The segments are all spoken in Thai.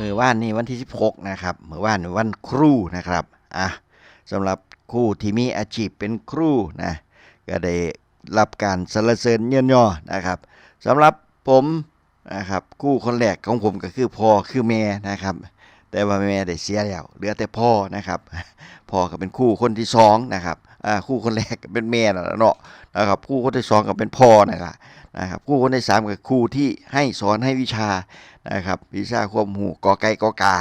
มือว่านนี่วันที่ 16 นะครับมือว่านวันครูนะครับอะสำหรับครูที่มีอาชีพเป็นครูนะก็ได้รับการสรรเสริญเยินยอนะครับสำหรับผมนะครับครูคนแรกของผมก็คือพ่อคือแม่นะครับ แต่ว่าแม่ได้เสียแล้วเหลือแต่พ่อนะครับพ่อก็เป็นครู่คนที่สองนะครับอ่าครู่คนแรกก็เป็นแม่นะเนาะนะครับครู่คนที่สองก็เป็นพ่อนะครับนะครับครู่คนที่สามก็ครูที่ให้สอนให้วิชา นะครับวิชาความหูกอไก่กอกา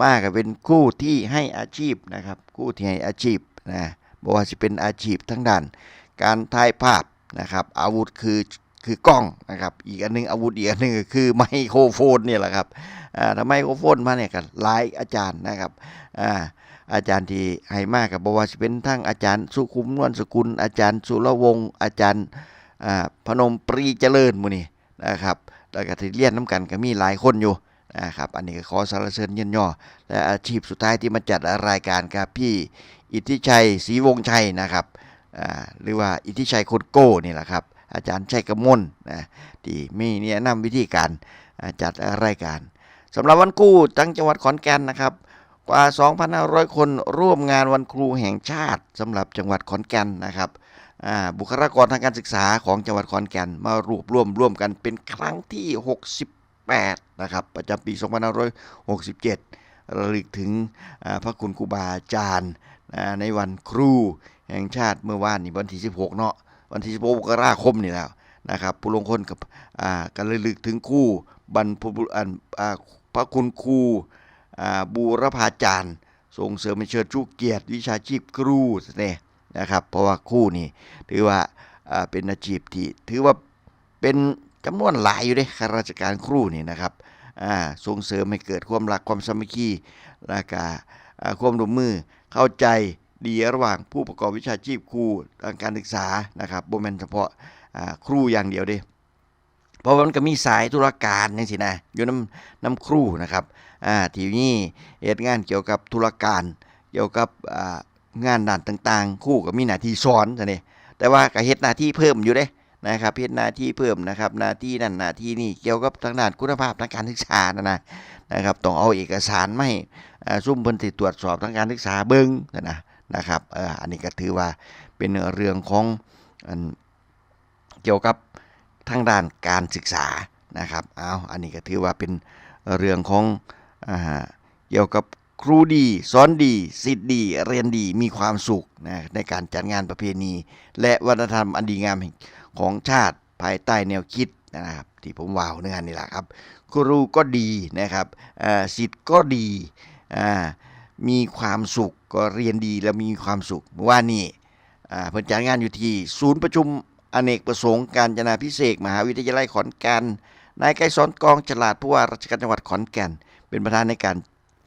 มากก็เป็นคู่ที่ให้อาชีพนะครับคู่ที่ให้อาชีพนะบอกว่าจะเป็นอาชีพทั้งด้าน การถ่ายภาพนะครับ อาวุธคือคือกล้องนะครับ อีกอันหนึงอาวุธอีกอันหนึงคือไมโครโฟนเนี่ยแหละครับอ่าถ้าไมโครโฟนมาเนี่ยกันหลายอาจารย์นะครับอ่าอาจารย์ที่ให้มากกับบอกว่าจะเป็นทั้งอาจารย์สุขุมนวลสกุล อาจารย์สุรวงศ์อาจารย์อ่าพนมปรีเจริญมูนี่นะครับ แล้วก็ที่เรียนน้ำกันก็มีหลายคนอยู่นะครับอันนี้ก็ขอสรรเสริญเยินย่อและอาชีพสุดท้ายที่มาจัดรายการครับพี่อิทธิชัยศรีวงศ์ชัยนะครับอ่าหรือว่าอิทธิชัยโคดโก้นี่แหละครับอาจารย์ชัยกมลนะที่มีแนะนำวิธีการจัดรายการสำหรับวันกู้ตั้งจังหวัดขอนแก่นนะครับกว่า 2,500 คนร่วมงานวันครูแห่งชาติสำหรับจังหวัดขอนแก่นนะครับ บุคลากรทางการศึกษาของจังหวัดขอนแก่น มารวบรวมร่วมกันเป็นครั้งที่ 68 นะครับ ประจำปี 2567ระลึกถึงพระคุณครูบาอาจารย์ในวันครูแห่งชาติเมื่อวานนี่วันที่ 16 เนาะวันที่ 16มกราคมนี่แล้วนะครับผู้ลงคนกับการระลึกถึงครู่บรรพบุรุษพระคุณครูบูรพาจารย์ ส่งเสริมเชิดชูเกียรติวิชาชีพครูเนี่ย นะครับ เพราะว่าครู่นี่ถือว่าเป็นอาชีพที่ถือว่าเป็นจำนวนหลายอยู่เด้ข้าราชการครูนี่นะครับส่งเสริมให้เกิดความรักความสามัคคีและกาความร่วมมือเข้าใจดีระหว่างผู้ประกอบวิชาชีพครูทางการศึกษานะครับโบแมนเฉพาะครูอย่างเดียวเด้เพราะวันก็มีสายธุรการจังซี่นะอยู่น้ำน้ำครูนะครับที่นี่เฮ็ดงานเกี่ยวกับธุรการ เกี่ยวกับ งานด้านต่างๆครูก็มีหน้าที่สอนซะนี่แต่ว่าก็เฮ็ดหน้าที่เพิ่มอยู่เด้นะครับเฮ็ดหน้าที่เพิ่มนะครับหน้าที่นั่นหน้าที่นี่เกี่ยวกับทางด้านคุณภาพทางการศึกษานั่นะนะครับต้องเอาเอกสารมาให้อ่ซุ่มเพิ่นสิตรวจสอบทางการศึกษาเบิ่งนั่นนะนะครับเอออันนี้ก็ถือว่าเป็นเรื่องของอันเกี่ยวกับทางด้านการศึกษานะครับเอาอันนี้ก็ถือว่าเป็นเรื่องของอ่าเกี่ยวกับ ครูดี สอนดีสิทธิ์ดี เรียนดีมีความสุขนะในการจัดงานประเพณี และวัฒนธรรมอันดีงามของชาติภายใต้แนวคิดนะครับที่ผมว่าวเนื้อนี่แหละครับ ครูก็ดีนะครับสิทธิ์ก็ดีมีความสุขก็เรียนดีและมีความสุขเมื่านี่เพิ่นจัดงานอยู่ที่ ศูนย์ประชุมอเนกประสงค์การจนาพิเศษมหาวิทยาลัยขอนแก่นนายไกรสอนกองฉลาดผู้ว่าราชการจังหวัดขอนแก่น เป็นประธานในการ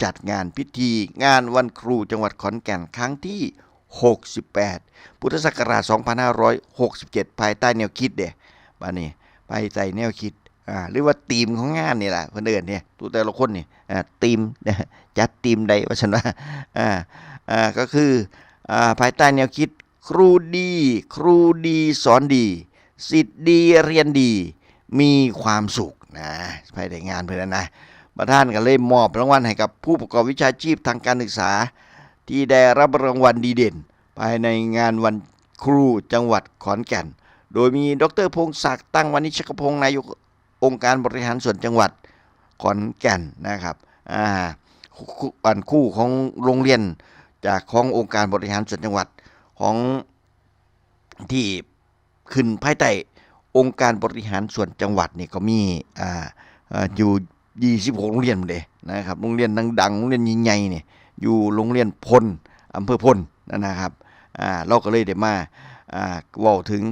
จัดงานพิธีงานวันครูจังหวัดขอนแก่นครั้งที่ 68 พุทธศักราช 2567 ภายใต้แนวคิดเด้บ้านนี้ภายใต้แนวคิดอ่าหรือว่าธีมของงานนี่แหละเพิ่อนเอิ้นเนี่ยตัวแต่ละคนนี่อ่าธีมจัดธีมใดว่าฉันว่าอ่าอ่าก็คืออ่าภายใต้แนวคิดครูดี ครูดีสอนดีสิทธิ์ดีเรียนดีมีความสุขนะภายในงานเพื่อนนะ ประธานก็เลยมอบรางวัลให้กับผู้ประกอบวิชาชีพทางการศึกษา ที่ได้รับรางวัลดีเด่น ภายในงานวันครูจังหวัดขอนแก่น โดยมีดรพงศักดิ์ตั้งวานิชกพงศ์นายกองค์การบริหารส่วนจังหวัดขอนแก่นนะครับอ่าอันคู่ของโรงเรียนจากขององค์การบริหารส่วนจังหวัดของที่ขึ้นภายใต้องค์การบริหารส่วนจังหวัดนี่ก็มีอ่าอยู่าอยู่26โรงเรียนเลยนะครับโรงเรียนดังๆโรงเรียนใหญ่ๆเนี่ยอยู่โรงเรียนพลอำเภอพลนะครับอ่าเราก็เลยได้มาอ่าว้าถึง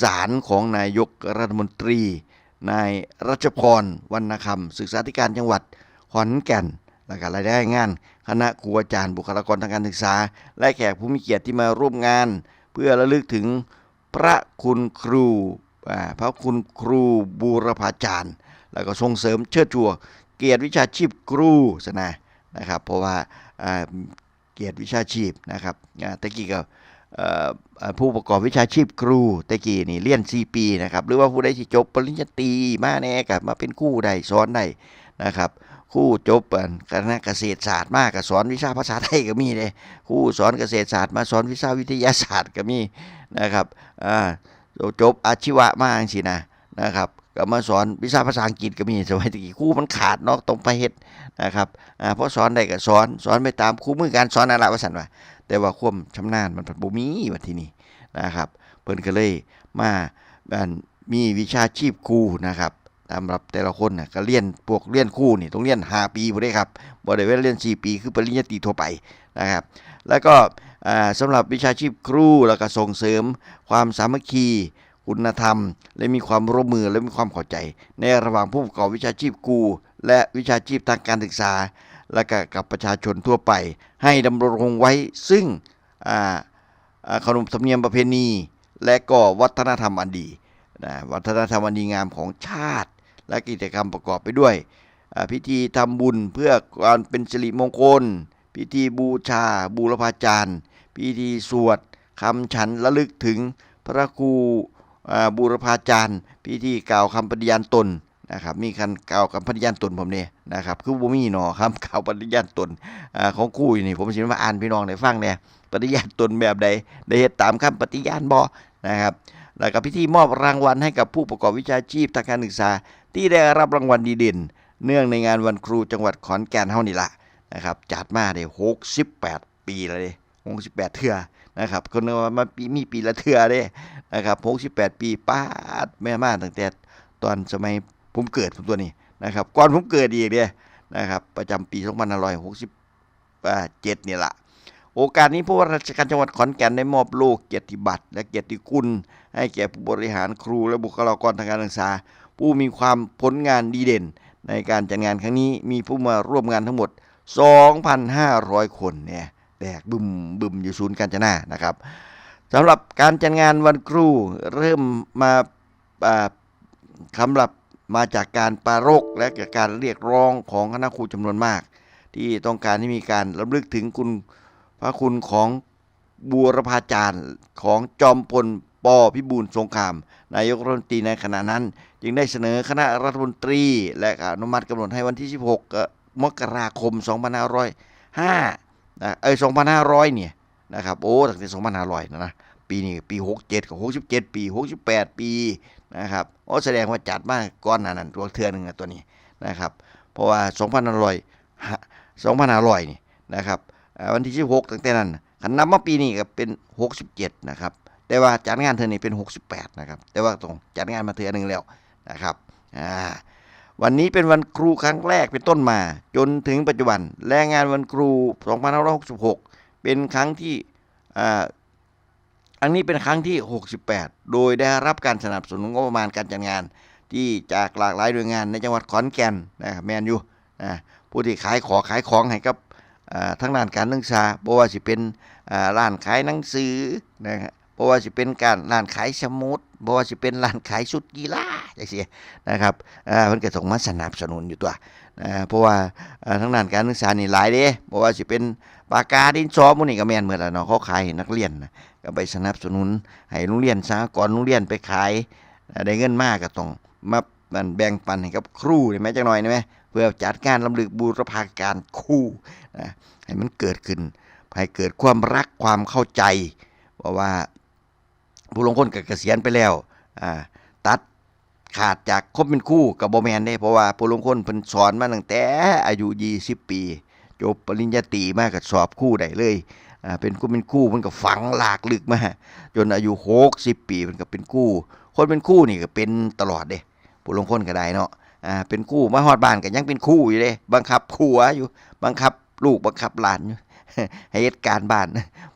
สารของนายกรัฐมนตรี นายรัชพรวรรณคำศึกษาธิการจังหวัดขอนแก่นและก็รายได้งาน คณะครูอาจารย์บุคลากรทางการศึกษา และแขกผู้มีเกียรติที่มาร่วมงาน เพื่อระลึกถึงพระคุณครูอ่าพระคุณครูบูรพาจารย์ แล้วก็ส่งเสริมเชิดชูเกียรติวิชาชีพครูสนะนะครับเพราะว่าเกียรติวิชาชีพนะครับตะกี้ก็เอ่อเอ่อผู้ประกอบวิชาชีพครูตะกี้นี่เรียน 4 ปีนะครับหรือว่าผู้ใดที่จบปริญญาตรีมาแน่กับมาเป็นครูได้สอนได้นะครับคู่จบคณะเกษตรศาสตร์มากก็สอนวิชาภาษาไทยก็มีเลยคู่สอนเกษตรศาสตร์มาสอนวิชาวิทยาศาสตร์ก็มีนะครับจบอาชีวะมาจังซี่นะนะครับ ก็มาสอนวิชาภาษาอังกฤษก็มีสมัยตะกี้ครูมันขาดเนาะต้องไปเฮ็ดนะครับอ่าเพราะสอนได้ก็สอนสอนไปตามคู่มือการสอนนั่นล่ะว่าซั่นว่า แต่ว่าความชำนาญมันบ่มีว่าที่นี่นะครับ เพิ่นก็เลยมาอันมีวิชาชีพครูนะครับสำหรับแต่ละคนน่ะก็เรียนพวกเรียนครูนี่ต้องเรียน 5 ปีบ่ได้ครับบ่ได้เว้นเรียน 4 ปีคือปริญญาตรีทั่วไปนะครับ แล้วก็อ่าสำหรับวิชาชีพครูแล้วก็ส่งเสริมความสามัคคี คุณธรรม และมีความร่วมมือและมีความเข้าใจ ในระหว่างผู้ประกอบวิชาชีพครูและวิชาชีพทางการศึกษา และกกับประชาชนทั่วไป ให้ดำรงไว้ซึ่งขนบธรรมเนียมประเพณี และก็วัฒนธรรมอันดีนะวัฒนธรรมอันดีงามของชาติ และกิจกรรมประกอบไปด้วย พิธีทำบุญเพื่อการเป็นสิริมงคล พิธีบูชา บูรพาจารย์ พิธีสวดคำฉันระลึกถึงพระครู บูรพาจารย์ พิธีกล่าวคำปฏิญาณตนนะครับมีการกล่าวคำปฏิญาณตนผมเนี่ยนะครับคือบ่มีหนอครับกล่าวปฏิญาณตนอของคู่นี่ผมสิมาอ่านพี่น้องได้ฟังเนี่ยปฏิญาณตนแบบใดได้เฮ็ดตามคำปฏิญาณบ่นะครับแล้วก็พิธีมอบรางวัลให้กับผู้ประกอบวิชาชีพทางการศึกษา ที่ได้รับรางวัลดีเด่น เนื่องในงานวันครูจังหวัดขอนแก่นเฮานี่ละนะครับจัดมาได้68 ปีแล้ วเด้68เทื่อนะครับคนว่ามาปีมีปีละเทื่อเด้นะครับ68ปีป้าดแม่มาตั้งแต่ตอนสมัยผมเกิดผมตัวนี้นะครับก่อนผมเกิดอีกเด้นะครับประจำปี2567นี่ละโอกาสนี้ผู้ว่าราชการจังหวัดขอนแก่นได้มอบโล่เกียรติบัตร และเกียรติคุณ ให้แก่ผู้บริหารครูและบุคลากรทางการศึกษา ผู้มีความผลงานดีเด่น ในการจัดงานครั้งนี้มีผู้มาร่วมงานทั้งหมด 2,500 คนเนี่ย แตกบึมบึมอยู่ศูนย์การจนานะครับสำหรับการจัดงานวันครูเริ่มมาสำหรับมาจากการปารกและจากการเรียกร้องของคณะครูจำนวนมาก ที่ต้องการให้มีการรำลึกถึงคุณพระคุณของบูรพาจารย์ของจอมพลปพิบูลสงคราม นายกรัฐมนตรีในขณะนั้น จึงได้เสนอคณะรัฐมนตรี และอนุมัติกำหนดให้วันที่ 16 มกราคม 2505 นะเอ้ย2500เนี่ยนะครับโอ้ตั้งแต่2500นะนะปีนี้ปี67กับ67ปี68ปีนะครับโอ้แสดงว่าจัดมาก่อนหนานั้นตัวเทือหนึงตัวนี้นะครับเพราะว่า2500 2500นี่นะครับวันที่16ตั้งแต่นั้นขันนับมาปีนี้ก็เป็น67นะครับแต่ว่าจัดงานเธอนี่เป็น 68 นะครับ แต่ว่าต้องจัดงานมาเทือหนึ่งแล้วนะครับ อ่า วันนี้เป็นวันครูครั้งแรกเป็นต้นมา จนถึงปัจจุบัน และงานวันครู 2566 เป็นครั้งที่อันนี้เป็นครั้งที่ 68 โดยได้รับการสนับสนุนงบประมาณการจัดงาน ที่จากหลากหลายหน่วยงานในจังหวัดขอนแก่นนะครับแมนยู่นะผู้ที่ขายของขายของให้กับอ่าทั้งด้านการศึกษาบ่ว่าสิเป็นอ่าร้านขายหนังสือนะครับบ่ว่าสิเป็นการร้านขายสมุดบ่ว่าสิเป็นร้านขายชุดกีฬา จังซี่นะครับอ่าเพิ่นก็ส่งมาสนับสนุนอยู่ตัวอ่าเพราะว่าอ่าทั้งด้านการศึกษานี่หลายเด้บ่ว่าสิเป็นปากกาดินสอหมื้นี้ก็แม่นหมดแล้วเนาะเขาขายให้นักเรียนนะก็ไปสนับสนุนให้โรงเรียนสหกรณ์โรงเรียนไปขายได้เงินมากก็ต้องมามันแบ่งปันให้กับครูนี่แม้จักหน่อยได้ไหมเพื่อจัดการลำลึกบูรพาการครูนะให้มันเกิดขึ้นให้เกิดความรักความเข้าใจ เพราะว่าผู้ลงคนกับเกษียณไปแล้วอ่า ขาดจากคบเป็นคู่กับโบแมนได้เพราะว่าผู้ลงคนเพิ่นสอนมาตั้งแต่อายุ 20 ปีจบปริญญาตรีมาก็สอบคู่ได้เลยอ่าเป็นคู่เป็นคู่มันก็ฝังหลากลึกมาจนอายุ60ปีมันก็เป็นคู่ คนเป็นคู่นี่ก็เป็นตลอดเด้ผู้ลงคนก็ได้เนาะอ่าเป็นคู่มาฮอดบ้านก็ยังเป็นคู่อยู่เด้บังคับผัวอยู่บังคับลูกบังคับหลานอยู่ให้เหตุการบ้าน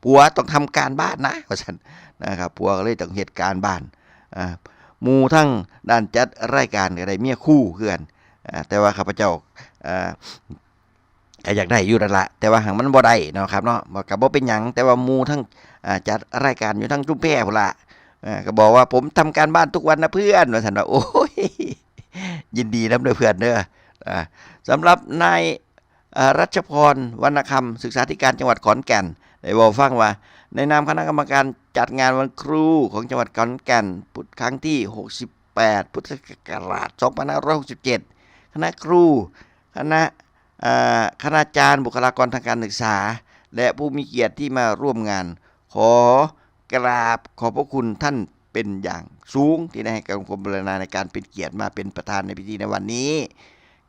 ผัวต้องทำการบ้านนะว่าซั่นนะครับผัวก็เลยต้องเหตุการบ้านอ่า มูทั้งด้านจัดรายการก็ได้เมียคู่คือนอแต่ว่าข้าพเจ้าอ่าก็อยากได้อยู่นั่นละแต่ว่าหางมันบ่ได้เนาะครับเนาะบ่ก็บ่เป็นหยังแต่ว่ามูทั้งจัดรายการอยู่ทั้งจุ้มแพ่พุ่นละก็บอกว่าผมทำการบ้านทุกวันนะเพื่อนว่าซั่นว่าโอ้ยยินดีนำเด้อเพื่อนเด้อสำหรับนายรัชพรวรรณคำศึกษาธิการจังหวัดขอนแก่นได้บอกฟังว่า ในนามคณะกรรมการจัดงานวันครูของจังหวัดขอนแก่นพุทธครั้งที่ 68 พุทธศักราช 2567 คณะครู คณะอาคณาจารย์บุคลากรทางการศึกษา และผู้มีเกียรติที่มาร่วมงาน ขอกราบขอบพระคุณท่านเป็นอย่างสูงที่ได้ให้การกรมบรณาในการเป็นเกียรติมาเป็นประธานในพิธีในวันนี้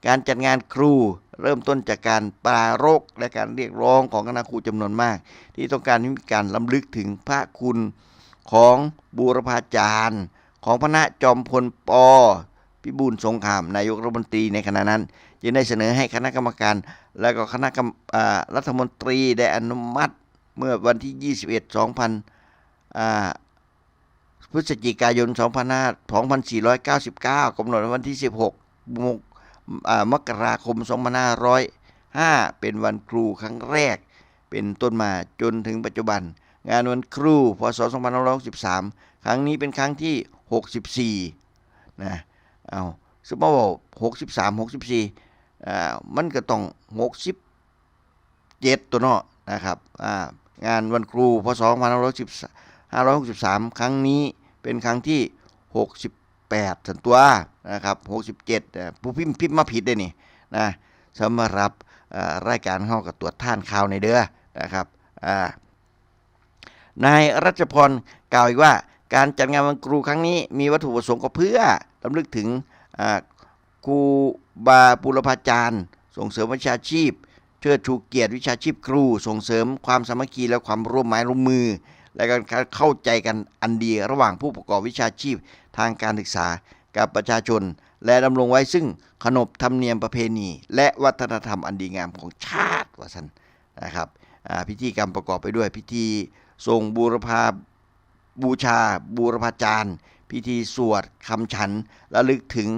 การจัดงานครูเริ่มต้นจากการปรารกและการเรียกร้องของคณะครูจำนวนมาก ที่ต้องการให้มีการล้ำลึกถึงพระคุณของบูรพาจารย์ ของพระนจอมพลปพิบูลสงครามนายกรัฐมนตรีในขณะนั้น จึงได้เสนอให้คณะกรรมการ และก็คณะกรรมรัฐมนตรีได้อนุมัติเมื่อวันที่ 21 2,000อ่าพฤศจิกายน 2499 กำหนดวันที่ 16 มกราคม 2505 เป็นวันครูครั้งแรก เป็นต้นมาจนถึงปัจจุบัน งานวันครูพศ2563 ครั้งนี้เป็นครั้งที่ 64 นะ เอาสมมติว่า63 64 อ่า มันก็ต้อง 67 ตัวเนาะนะครับ อ่า งานวันครูพศ2563 ครั้งนี้เป็นครั้งที่ 68สันตัว นะครับ67อ่าผู้พิมพ์พิมพ์มาผิดได้นี่นะสำหรับรายการเข้ากับตรวจท่านข่าวในเด้อนะครับนายรัชพรกล่าวอีกว่าการจัดงานวันครูครั้งนี้มีวัตถุประสงค์ก็เพื่อรำลึกถึงครูบาบุรพาจารย์ ส่งเสริมวิชาชีพ เชิดชูเกียรติวิชาชีพครู ส่งเสริมความสามัคคีและความร่วมไม้ร่วมมือ และการเข้าใจกันอันดีระหว่างผู้ประกอบวิชาชีพทางการศึกษา กับประชาชน และดำรงไว้ซึ่งขนบธรรมเนียมประเพณี และวัฒนธรรมอันดีงามของชาติว่าสันนะครับพิธีกรรมประกอบไปด้วย พิธีทรงบูรพาบูชา บูรพาจารย์ พิธีสวดคำฉันระลึกถึง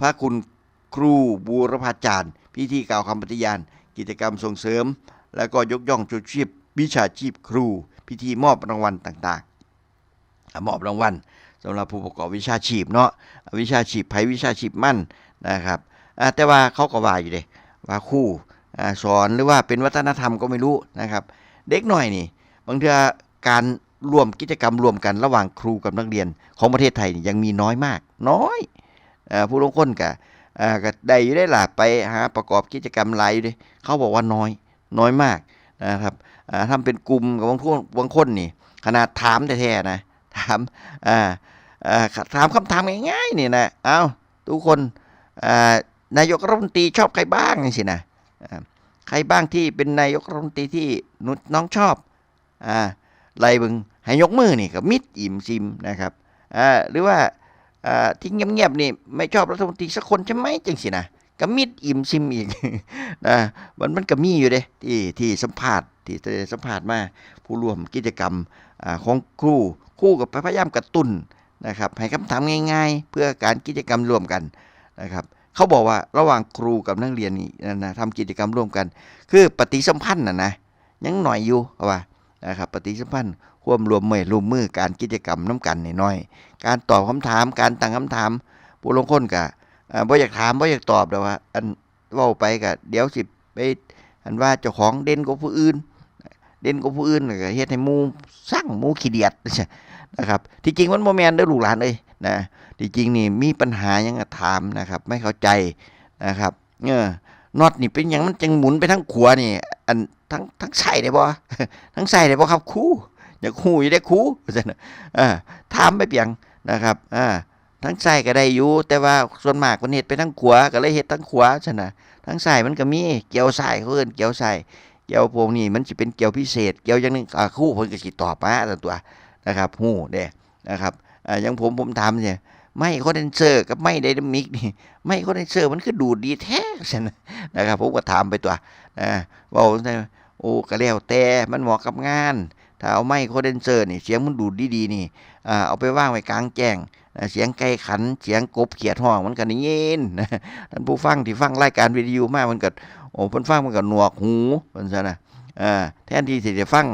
พระคุณครูบูรพาจารย์ พิธีกล่าวคำปฏิญาณ กิจกรรมส่งเสริม แล้วก็ยกย่องชูชีพวิชาชีพครู พิธีมอบรางวัลต่างๆอ่ามอบรางวัล สำหรับผู้ประกอบวิชาชีพเนาะวิชาชีพไผวิชาชีพมั่นนะครับแต่ว่าเขาก็ว่าอยู่เด้ว่าคู่สอนหรือว่าเป็นวัฒนธรรมก็ไม่รู้นะครับ เด็กหน่อยนี่ บางทีการร่วมกิจกรรมรวมกันระหว่างครูกับนักเรียนของประเทศไทยนี่ยังมีน้อยมาก น้อยอผู้ลงคนก็เอ่อก็ได้อยู่ได้ล่ะไปหาประกอบกิจกรรมหลายอยู่เด้เขาบอกว่าน้อยน้อยมากนะครับอ่าทำเป็นกลุ่มกับบางคนบางคนนี่ ขนาดถามแท้ๆนะถามอ่า ถามคำถามง่ายๆนี่นะเอาทุกคนนายกรัฐมนตรีชอบใครบ้างนี่สินะอ่าใครบ้างที่เป็นนายกรัฐมนตรีที่นุน้องชอบอ่าไล่เบึงให้ยกมือนี่ก็มิดอิ่มซิมนะครับอ่าหรือว่าอ่าที่เงียบๆนี่ไม่ชอบรัฐมนตรีสักคนใช่ไหมจังสินะก็มิดอิ่มซิมอีกนะมันมันก็มีอยู่เด้ที่ที่สัมภาษณ์ที่สัมภาษณ์มาผู้ร่วมกิจกรรมอ่าของครูครูกับพยายามกระตุ้น นะครับให้คำถามง่าย ๆ เพื่อการกิจกรรมร่วมกันนะครับเขาบอกว่าระหว่างครูกับนักเรียนนี่นะนะทำกิจกรรมร่วมกัน คือปฏิสัมพันธ์นะนะยังหน่อยอยู่เขาว่านะครับปฏิสัมพันธ์ร่วมรวมมือร่วมมือการกิจกรรมน้กันน้อยๆการตอบคำถามการตั้งคำถาม ผู้ลงคนกะอ่าบ่อยากถามบ่อยากตอบแต่ว่าอันว้าไปกะเดี๋ยวสิไปอันว่าเจ้าของเด่นกว่าผู้อื่น เด่นกว่าผู้อื่นก็เฮ็ดให้มูสร้างมูขี้เดียด นะครับ ที่จริงมันบ่แม่นเด้อลูกหลานเอ้ยนะที่จริงนี่มีปัญหายังถามนะครับ ไม่เข้าใจนะครับเออน็อตนี่เป็นหยังมันจังหมุนไปทั้งขวานี่ อันทั้งทั้งใส่ได้บ่ทั้งใส่ได้บ่ครับครูอยากฮู้อยู่ได้ครูว่าซั่นน่ะอ่าถามไปเปียงนะครับอ่าทั้งใส่ก็ได้อยู่แต่ว่าส่วนมากมันเฮ็ดไปทั้งขวาก็เลยเฮ็ดทั้งขวาซั่นน่ะทั้งใส่มันก็มีเกี่ยวใส่เขาเอิ้นเกี่ยวใส่เกี่ยวพวกนี้มันสิเป็นเกี่ยวพิเศษ เกี่ยวอย่างหนึงอ่าครูเพิ่นก็สิตอบมาตัว นะครับฮู้เด้นะครับอ่าอย่างผมผมถามเนี่ยไม่คอนเดนเซอร์กับไม่ไดนามิกนี่ไม่คอนเดนเซอร์มันคือดูดดีแท้ซั่นน่ะนะครับผมก็ถามไปตัวอ่าเว้าโอ้ก็แล้วแต่มันเหมาะกับงาน ถ้าเอาไมค์คอนเดนเซอร์นี่เสียงมันดูดดีๆนี่อ่าเอาไปว่างไว้กลางแจ้งเสียงไก่ขันเสียงกบเขียดห้องมันก็ได้ยินนะท่านผู้ฟังที่ฟังรายการวิทยุมามันก็โอ้เพิ่นฟังมันก็หนวกหูเพิ่นซะนะ แทนที่สิจะฟัง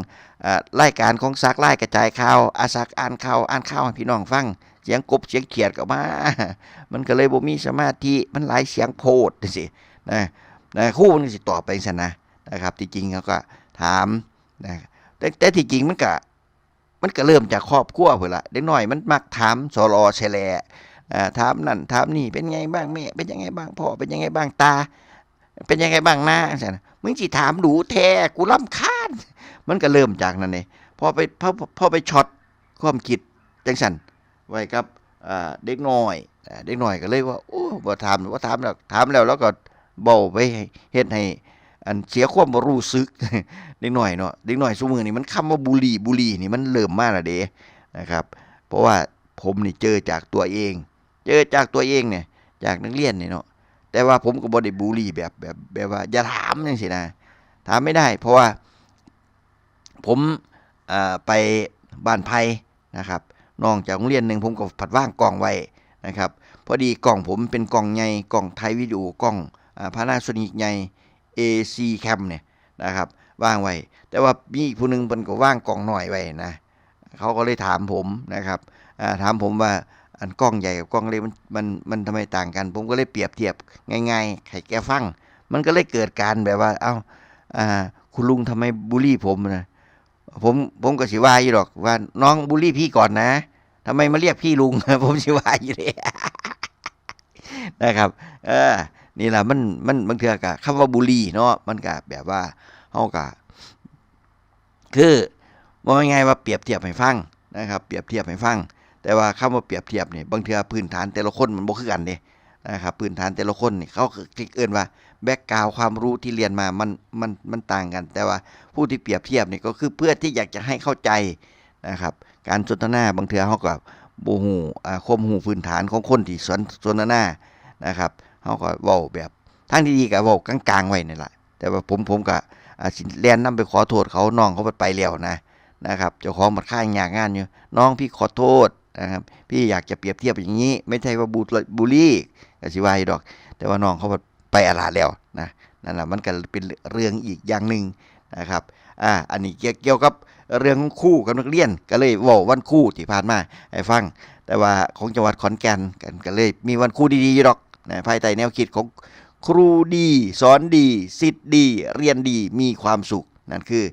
อ่ารายการของซักรายกระจายข่าวอาซักอ่านข่าวอ่านข่าวให้พี่น้องฟัง เสียงกบเสียงเขียดก็มา มันก็เลยบ่มีสมาธิมันหลายเสียงโพดจังซี่นะนะคู่มันสิตอบไปซั่นะนะครับที่จริงเขาก็ถามนะแต่แต่ที่จริงมันก็มันก็เริ่มจากครอบครัวเพุ่นละเด็กน้อยมันมักถามสรอแฉลอ่าถามนั่นถามนี่เป็นไงบ้างแม่เป็นยังไงบ้างพ่อเป็นยังไงบ้างตา เป็นยังไงบ้างนะจังซั่นมึงสิถามดูแท้กูรำคาญมันก็เริ่มจากนั้นเองพอไปพอพอไปช็อตความคิดจังสันไว้กับเด็กน้อย เด็กน้อยก็เลยว่าโอ้บ่ถามบ่ถามแล้วถามแล้วแล้วก็เบาไปให้เฮ็ดให้อันเสียความรู้สึกเด็กน้อยเนาะเด็กน้อยซุมือนี้มันคำว่าบุหรี่บุหรี่นี่มันเริ่มมาแล้วเด้นะครับ เพราะว่าผมนี่เจอจากตัวเอง เจอจากตัวเองเนี่ยจากนักเรียนนี่เนาะ แต่ว่าผมก็บ่ได้บูลลี่แบบแบบแบบว่าอย่าถามจังซี่นะ ถามไม่ได้ เพราะว่าผมไปบ้านไผ่นะครับน้องจากโรงเรียนหนึ่งผมก็ผัดว่างกล่องไว้นะครับพอดีกล่องผมเป็นกล่องใหญ่กล่องไทยวิดีโอกล่องพานาโซนิกใหญ่ AC Cam เนี่ยนะครับว่างไว้ แต่ว่ามีอีกผู้หนึงเพิ่นก็ว่างกล่องหน่อยไว้นะเขาก็เลยถามผมนะครับถามผมว่า อันกล้องใหญ่กับกล้องเล็กมันมันมันทำไมต่างกัน ผมก็เลยเปรียบเทียบง่ายๆให้แกฟัง มันก็เลยเกิดการแบบว่า เอ้าอ่า คุณลุงทำไมบูลลี่ผมนะผมผมก็สิว่าอยู่หรอกว่าน้องบูลลี่พี่ก่อนนะทำไมมาเรียกพี่ลุง ผมสิว่าอยู่เลยนะครับ เออ นี่แหละมันมันบางเทื่อกะคำว่าบูลลี่เนาะมันกะแบบว่าเฮากะคือว่าไงว่าเปรียบเทียบให้ฟังนะครับ เปรียบเทียบให้ฟัง แต่ว่าคำว่าเปรียบเทียบเนี่ยบางเทื่อพื้นฐานแต่ละคนมันบ่คือกันเด้นะครับพื้นฐานแต่ละคนนี่เขาคือเอิ้นว่าแบ็กกราวความรู้ที่เรียนมามันมันมันต่างกัน แต่ว่าผู้ที่เปรียบเทียบนี่ก็คือเพื่อที่อยากจะให้เข้าใจนะครับการสนทนาบางเทื่อเฮาก็บ่ฮู้อ่าคมรู้พื้นฐานของคนที่สนสนทนานะครับเฮาก็เว้าแบบทางที่ดีก็เว้ากลางๆไว้นี่แหละแต่ว่าผมผมก็อาจสิแลนนํไปขอโทษเขาน้องเขาไปแล้วนะนะครับเจ้าของบัดค่ายยากงานอยู่น้องพี่ขอโทษ นะครับพี่อยากจะเปรียบเทียบอย่างนี้ ไม่ใช่ว่าบูบูลี่ก็สิวายดอก แต่ว่าน้องเขาไปอาลาแล้วนะนั่นแหละมันก็เป็นเรื่องอีกอย่างหนึ่งนะครับอ่าอันนี้เกี่ยวกับเรื่องของคู่กับนักเรียนก็เลยว่าวันคู่ที่ผ่านมาให้ฟัง แต่ว่าของจังหวัดขอนแก่นกันก็เลย มีวันคู่ดีๆดอกนะภายใต้แนวคิดของครูดี สอนดีสิทธิ์ดี เรียนดีมีความสุขนั่นคือ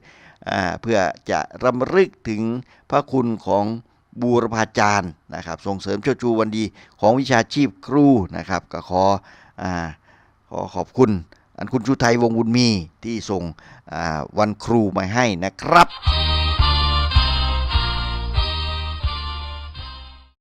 อ่าเพื่อจะรำลึกถึงพระคุณของ บูรพาจารย์นะครับส่งเสริมเชิดชูวันดีของวิชาชีพครูนะครับก็ขออขอขอบคุณอันคุณชูไทยวงบุญมีที่ส่งวันครูมาให้นะครับ